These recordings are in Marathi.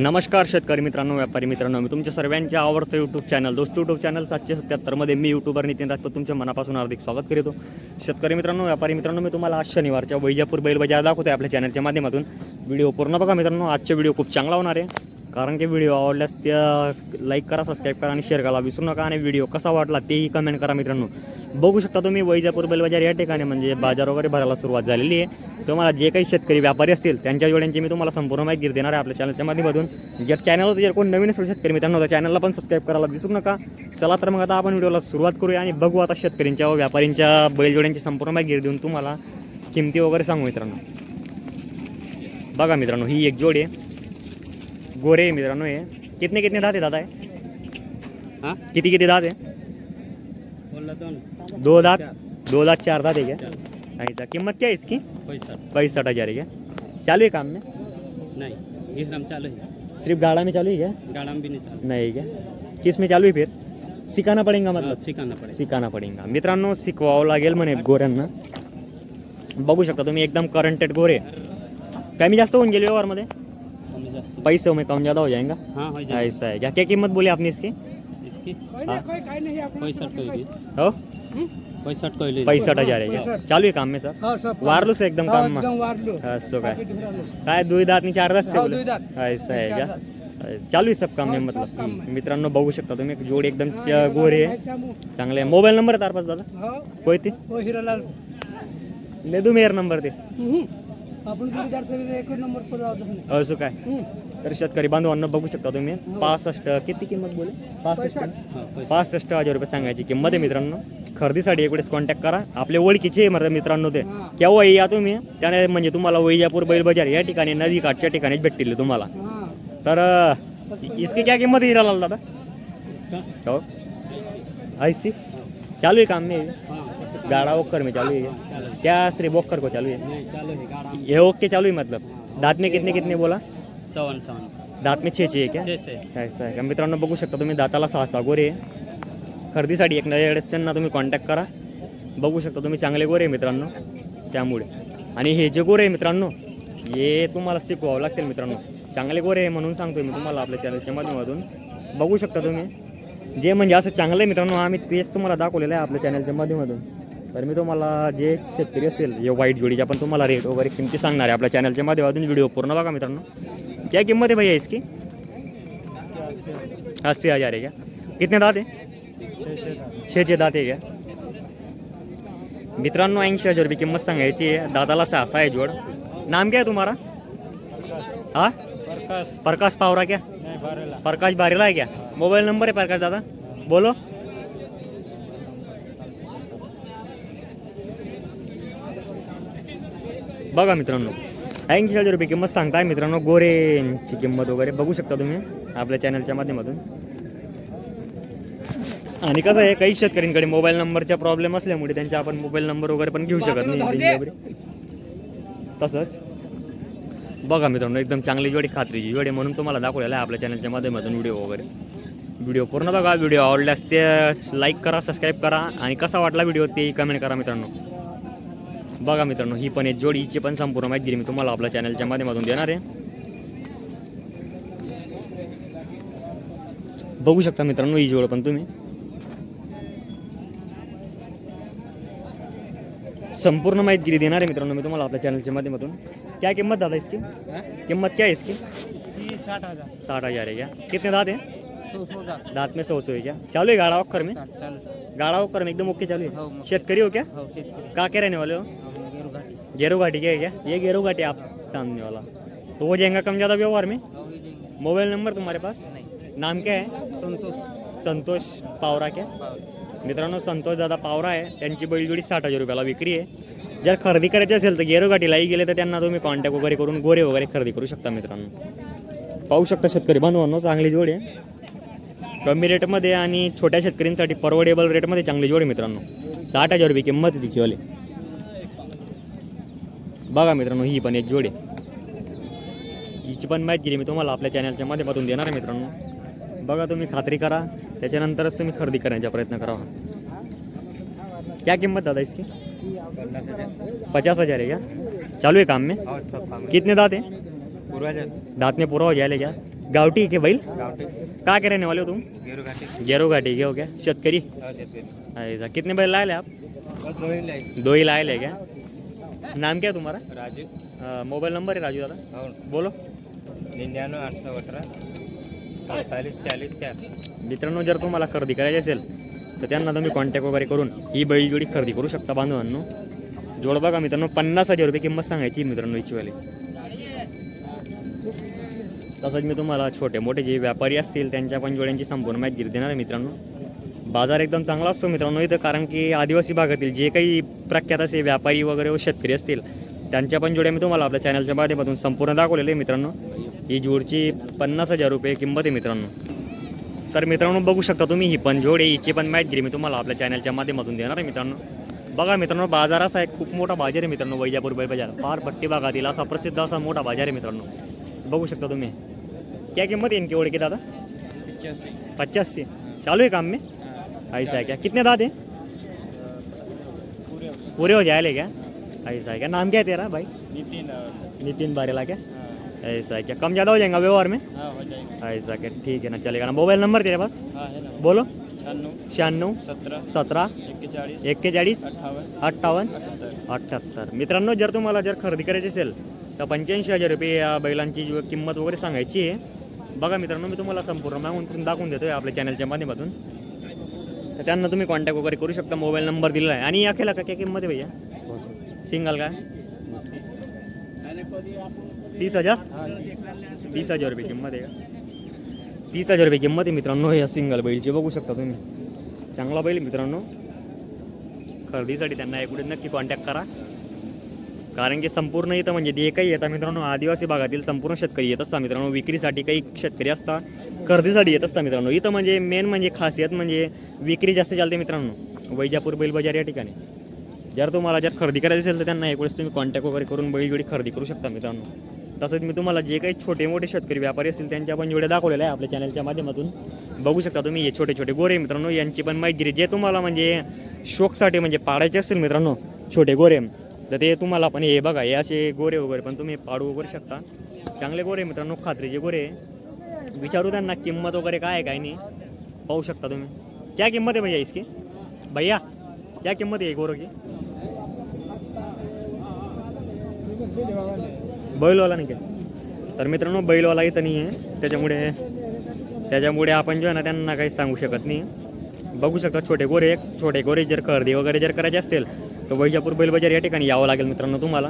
नमस्कार शेतकरी मित्रांनो व्यापारी मित्रांनो मी तुमच्या सर्वांचे आवडतं यूट्यूब चॅनल दोस्त यूट्यूब चॅनल सातशे सत्याहत्तरमध्ये मी यूट्यूबर नितीन राजपूत तुमच्या मनापासून हार्दिक स्वागत करतो शेतकरी मित्रांनो व्यापारी मित्रांनो मी तुम्हाला आज शनिवारच्या वैजापूर बैल बाजार दाखवतो आपल्या चॅनलच्या माध्यमातून. व्हिडिओ पूर्ण बघा मित्रांनो आजचे व्हिडिओ खूप चांगला होणार आहे. कारण की व्हिडिओ आवडल्यास त्या लाईक करा सबस्क्राईब करा आणि शेअर करा. विसरू नका आणि व्हिडिओ कसा वाटला तेही कमेंट करा मित्रांनो. बघू शकता तुम्ही वैजापूर बैलबाजार या ठिकाणी म्हणजे बाजार वगैरे भरायला सुरुवात झालेली आहे. तुम्हाला जे काही शेतकरी व्यापारी असतील त्यांच्या जोड्यांची मी तुम्हाला संपूर्ण माहिती देणार आहे आपल्या चॅनलच्या माध्यमातून. जर चॅनलवर जर कोण नवीन असेल शेतकरी मित्रांनो त्या चॅनलला पण सबस्क्राईब करायला विसरू नका. चला तर मग आता आपण व्हिडिओला सुरुवात करूया आणि बघू आता शेतकऱ्यांच्या व व्यापाऱ्यांच्या बैलजोड्यांची संपूर्ण माहिती देऊन तुम्हाला किमती वगैरे सांगू मित्रांनो. बघा मित्रांनो ही एक जोड आहे. गोरे आहे मित्रांनो हे. कितने कितने दात आहे दादा आहे हाँ? किती किती दात आहे? दो दात. दो दात चार दात आहे क्या चार. ऐसा किंमत क्या है इसकी? पैसा पैंसठ हज़ार है क्या चालू है काम में? नहीं चालू है सिर्फ गाड़ा में चालू है क्या गाड़ा में भी नहीं चालू. नहीं क्या किस में चालू है फिर? सिखाना पड़ेगा मतलब? सिखाना पड़ेगा. मित्रांनो शिकवावं लागेल म्हणे गोऱ्यांना. बघू शकता तुम्ही एकदम करंटेड गोरे. कमी जास्त होऊन गेले व्यवहारमध्ये? पैसे में कम ज़्यादा हो जाएगा? हाँ हो जाएगा। ऐसा है क्या? क्या कीमत बोली आपने इसकी? इसकी? हाँ। पैंसठ कोई पैंसठ कोई पैंसठ हज़ार आहे क्या? चालू आहे काम में सर? हा सब वारलोच एकदम काम? काय काय दुई दात आणि चार दात से बोले? ऐसा आहे चार का चालू आहे सब काम आहे मतलब. मित्रांनो बघू शकता तुम्ही एक जोड एकदम गोरे आहे. चांगले आहे. मोबाईल नंबर आहे तार पास दादा? कोय ते हो हिरालाल. ले दू मेर नंबर ते आपण जोडीदार शरीर एक नंबर पर राहतो असं काय? तर शेतकरी बांधवांना बघू शकता तुम्ही. पासष्ट. किती किंमत बोले पासष्ट. पैसा. हाँ पैसा. पासष्ट हजार रुपये सांगायची किंमत आहे मित्रांनो. खरेदीसाठी एक वेळेस कॉन्टॅक्ट करा. आपले ओळखीचे आहे मर्द मित्रांनो ते. हा. केव्हा या तुम्ही? त्याने म्हणजे तुम्हाला वैजापूर बैल बाजार या ठिकाणी नदी काठच्या ठिकाणीच भेटतील तुम्हाला. हा. तर इसकी क्या किंमत है लाल दादा? इसका हो ऐसी चालू है काम में हाँ गाड़ा वोकर में चालू है क्या सिर्फ वोकर को चालू है? नहीं चालू है गाड़ा ये ओके चालू है मतलब? दांत में कितने कितने बोला? सवन सवन। दांत में छे छे क्या? छः से ऐसा आहे का मित्रांनो बघू शकता तुम्ही दाताला सहा सहा गोरे आहे. खरेदीसाठी एक वेळेस त्यांना तुम्ही कॉन्टॅक्ट करा. बघू शकता तुम्ही चांगले गोरे आहे मित्रांनो त्यामुळे. आणि हे जे गोरे आहे मित्रांनो हे तुम्हाला शिकवावं लागतील मित्रांनो. चांगले गोरे आहे म्हणून सांगतोय मी तुम्हाला आपल्या चॅनलच्या माध्यमातून. बघू शकता तुम्ही. जे म्हणजे असं चांगलं आहे मित्रांनो आम्ही तेच तुम्हाला दाखवलेलं आहे आपल्या चॅनलच्या माध्यमातून. तर मी तुम्हाला जे शेतकरी असेल या वाईट जोडीच्या पण तुम्हाला रेट वगैरे किमती सांगणार आहे आपल्या चॅनलच्या माध्यमातून व्हिडिओ पूर्ण बघा मित्रांनो. क्या किंमत है भैया इसकी? अस्सी हज़ार है क्या? कितने दात है छे छे दात आहे क्या? मित्रांनो ऐंशी हजार रुपये किंमत सांगायची आहे. दादाला सहा आहे जोड. नाम क्या है तुम्हारा हा? प्रकाश. पावरा क्या? प्रकाश बारेला है क्या? मोबाइल नंबर है प्रकाश दादा? बोलो. बघा मित्रांनो ऐंशी हजार रुपये किंमत सांगताय मित्रांनो गोरेंची किंमत वगैरे बघू शकता तुम्ही आपल्या चॅनलच्या माध्यमातून. आणि कसं आहे काही शेतकऱ्यांकडे मोबाईल नंबरचा प्रॉब्लेम असल्यामुळे त्यांचे आपण मोबाईल नंबर वगैरे पण घेऊ शकत नाही. तसंच बघा मित्रांनो एकदम चांगली जोडी खात्रीची जोडी म्हणून तुम्हाला दाखवलेला आहे आपल्या चॅनलच्या माध्यमातून व्हिडिओ वगैरे. व्हिडिओ पूर्ण बघा व्हिडिओ आवडल्यास ते लाईक करा सबस्क्राईब करा आणि कसा वाटला व्हिडिओ तेही कमेंट करा मित्रांनो. बघा मित्रांनो ही पण एक जोडी हिची पण संपूर्ण माहिती मी तुम्हाला आपल्या चॅनलच्या माध्यमातून देणार आहे. बघू शकता मित्रांनो ही जोड पण तुम्ही. संपूर्ण माहिती देणार आहे मित्रांनो मी तुम्हाला आपल्या चॅनलच्या माध्यमातून? क्या किंमत दादा इसकी? किंमत क्या इसकी? साठ हजार. साठ हजार है क्या कितने दांत है सौ सौ दात दांत में सौ सौ है क्या? चालू है गाड़ा वक्कर में? गाड़ा वक्कर में एकदम ओके चालू हो, है. शेतकरी हो क्या? हो कहाँ के रहने वाले हो? गेरू घाटी। क्या है क्या? ये गेरू घाटी आप सामने वाला। तो हो जाएगा कम ज़्यादा व्यवहार में? हो मोबाइल नंबर तुम्हारे पास? नाम क्या है? संतोष। संतोष पावरा क्या. मित्रांनो संतोष दादा पावरा आहे त्यांची बैलजोडी साठ हजार रुपयाला विक्री आहे. जर खरेदी करायची असेल तर गेरोगाठीलाही गेले तर त्यांना तुम्ही कॉन्टॅक्ट वगैरे करून गोरे वगैरे खरेदी करू शकता मित्रांनो. पाहू शकता शेतकरी बांधवांनो चांगली जोड आहे. कमी रेटमध्ये आणि छोट्या शेतकऱ्यांसाठी परवडेबल रेटमध्ये चांगली जोड आहे मित्रांनो. साठ हजार रुपये किंमत आहे तिची वाले. बघा मित्रांनो ही पण एक जोड आहे. हिची पण माहिती मी तुम्हाला आपल्या चॅनलच्या माध्यमातून देणार आहे मित्रांनो. बघा तुम्ही खात्री करा. त्याच्यानंतरच तुम्ही खरेदी करण्याचा प्रयत्न करावा क्या किंमत दादा इसकी? पचास हजार पचास हजार है क्या? चालू है काम में? काम कितने दांत है? पूरा दांत में पूरा हो जाएगा क्या? गावठी के बैल? गावठी. काय रहने वाले हो तुम? गेरू घाटी. के हो क्या? शेतकरी? हो शेतकरी. ऐसा. कितने बैल लाए ले आप दो ही लाए क्या? नाम क्या तुम्हारा? राजू. मोबाइल नंबर है राजू दादा? हो. बोलो. निन्याण्णव आठशे अठरा अडतालीस चाळीस चार मित्रांनो जर तुम्हाला खरेदी करायची असेल तर त्यांना तुम्ही कॉन्टॅक्ट वगैरे करून ही बैलजोडी खरेदी करू शकता बांधवांनो. जोड बघा मित्रांनो पन्नास हजार रुपये किंमत सांगायची मित्रांनो हिचीवाली तसंच मी तुम्हाला छोटे मोठे जे व्यापारी असतील त्यांच्या पण जोड्यांची संपूर्ण माहिती देणार आहे मित्रांनो. बाजार एकदम चांगला असतो मित्रांनो इथं कारण की आदिवासी भागातील जे काही प्रख्यात असे व्यापारी वगैरे व शेतकरी असतील त्यांच्या पण जोड्या मी तुम्हाला आपल्या चॅनलच्या माध्यमातून संपूर्ण दाखवलेले आहे मित्रांनो. ही जोडची पन्नास हजार रुपये किंमत आहे मित्रांनो. तर मित्रांनो बघू शकता तुम्ही ही पण जोड आहे हिची पण माहिती मी तुम्हाला आपल्या चॅनलच्या माध्यमातून देणार आहे मित्रांनो. बघा मित्रांनो बाजार असा आहे खूप मोठा बाजार आहे मित्रांनो वैजापूर बाजार फार पट्टी भागातील असा प्रसिद्ध असा मोठा बाजार आहे मित्रांनो. बघू शकता तुम्ही. क्या किंमत है इनकी ओढ़ की दादा? पचास। से चालू है काम में? ऐसा है क्या? कितने दाद है? पूरे हो जाएले क्या? ऐसा है क्या? नाम क्या है तेरा भाई? नितीन नितिन बारेला क्या? ऐसा है क्या? कम ज़्यादा हो जाएगा व्यवहार में? हा हो जाएगा। ऐसा क्या? ठीक है ना चलेगा ना। मोबाइल नंबर तेरे पास? हा बोलो। शहाण्णव सतरा एक्केचाळीस अठ्ठावन्न अठ्ठ्याहत्तर मित्रांनो जर तुम्हाला जर खरेदी करायची असेल तर पंच्याऐंशी हजार रुपये या बैलांची किंमत वगैरे सांगायची आहे बघा मित्रांनो मी तुम्हाला संपूर्ण मागून करून दाखवून देतो आहे आपल्या चॅनलच्या माध्यमातून. तर त्यांना तुम्ही कॉन्टॅक्ट वगैरे करू शकता मोबाईल नंबर दिलेला आहे. आणि या खेळा का काय किंमत आहे भैया? सिंगल काय तीस हजार? तीस हजार रुपये किंमत आहे का? तीस हजार रुपये किंमत आहे मित्रांनो या सिंगल बैलची. बघू शकता तुम्ही. चांगला बैल मित्रांनो. खरेदीसाठी त्यांना एकूण नक्की कॉन्टॅक्ट करा. कारण की संपूर्ण इथं म्हणजे जे काही येतात मित्रांनो आदिवासी भागातील संपूर्ण शेतकरी येत असतात मित्रांनो. विक्रीसाठी काही शेतकरी असतात खरेदीसाठी येत असतात मित्रांनो. इथं म्हणजे मेन म्हणजे खासियत म्हणजे विक्री जास्त चालते मित्रांनो. वैजापूर बैल बाजार या ठिकाणी. जर तुम्हाला जर खरेदी करायची असेल तर त्यांना एकवेळेस तुम्ही कॉन्टॅक्ट वगैरे करून बैलजोडी खरेदी करू शकता मित्रांनो. तसंच मी तुम्हाला जे काही छोटे मोठे शेतकरी व्यापारी असतील त्यांच्या पण जोड्या दाखवलेल्या आहे आपल्या चॅनलच्या माध्यमातून. बघू शकता तुम्ही हे छोटे छोटे गोरे मित्रांनो. यांची पण माहिती दिली जे तुम्हाला म्हणजे शोकसाठी म्हणजे पाडायचे असतील मित्रांनो छोटे गोरे. तर ते तुम्हाला पण हे बघा हे असे गोरे वगैरे पण तुम्ही पाडू वगैरे शकता. चांगले गोरे मित्रांनो खात्रीचे गोरे विचारू त्यांना किंमत वगैरे काय आहे काय नाही. पाहू शकता तुम्ही. क्या किंमत आहे भैया इसकी? भैया क्या किंमत आहे गोरो की? बैलवाला नाही काय? तर मित्रांनो बैलवाला इथं नाही आहे. त्याच्यामुळे त्याच्यामुळे आपण जो आहे ना त्यांना काही सांगू शकत नाही. बघू शकता छोटे गोरे छोटे गोरे जर खरेदी वगैरे जर करायचे असतील तर वैजापूर बैल बाजार या ठिकाणी यावं लागेल मित्रांनो तुम्हाला.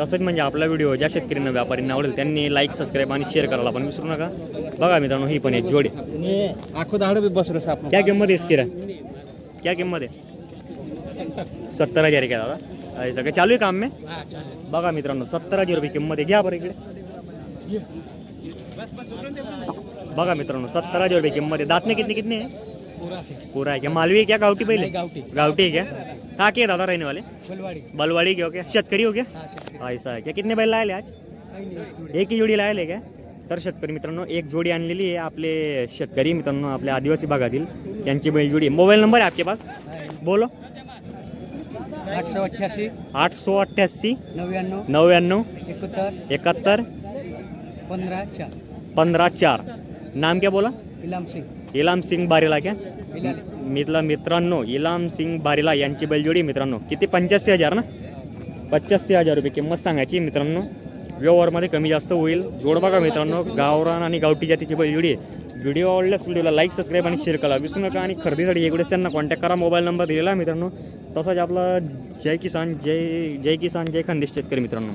तसंच म्हणजे आपला व्हिडिओ ज्या शेतकऱ्यांना व्यापाऱ्यांना आवडेल त्यांनी लाईक सबस्क्राईब आणि शेअर करायला पण विसरू नका. बघा मित्रांनो ही पण एक जोडी. क्या किंमत है इसकी रे? क्या किंमत है सत्तर हजार आहे का दादा? ऐसा काय चालू आहे काम में? बघा मित्रांनो सत्तर हजार रुपये किंमत आहे. घ्या बरं इकडे. बघा मित्रांनो सत्तर हजार रुपये किंमत आहे. दातने कितने कितने आहे पूरा है क्या मालवी क्या? गावठी पहले? गावठी. है क्या? कहाँ के दादा रहने वाले फुलवाडी बलवाड़ी के हो क्या? शेतकरी हो क्या? हा शेतकरी. ऐसा है क्या कितने बैल लाए आज. एक ही जोडी लायले काय? तर शेतकरी मित्रांनो एक जोडी आणलेली आहे आपले शेतकरी मित्रांनो आपल्या आदिवासी भागातील. त्यांची बैल जोडी मोबाईल नंबर आहे आपके पास? बोलो. आठशे अठ्ठ्याऐंशी आठ सौ अट्ठ्याऐंशी नव्याण्णव नव्याण्णव एकोहत्तर एकाहत्तर पंधरा चार. पंधरा चार. नाम क्या बोला? इलाम इलाम सिंग बारेला क्या? मितला मित्रांनो इलाम सिंग बारेला यांची बैलजोडी मित्रांनो. किती? पंच्याऐंशी हजार ना? पंच्याऐंशी हजार रुपये किंमत सांगायची मित्रांनो. व्यवहारमध्ये कमी जास्त होईल. जोड बघा मित्रांनो गावरान आणि गावठी जातीची बैलजोडी व्हिडिओ आवडल्यास व्हिडिओला लाईक सबस्क्राईब आणि शेअर करा. विसरू नका आणि खरेदीसाठी एवढेच त्यांना कॉन्टॅक्ट करा. मोबाईल नंबर दिलेला मित्रांनो. तसाच आपला जय किसान जय जय किसान जय खानदेश शेतकरी मित्रांनो.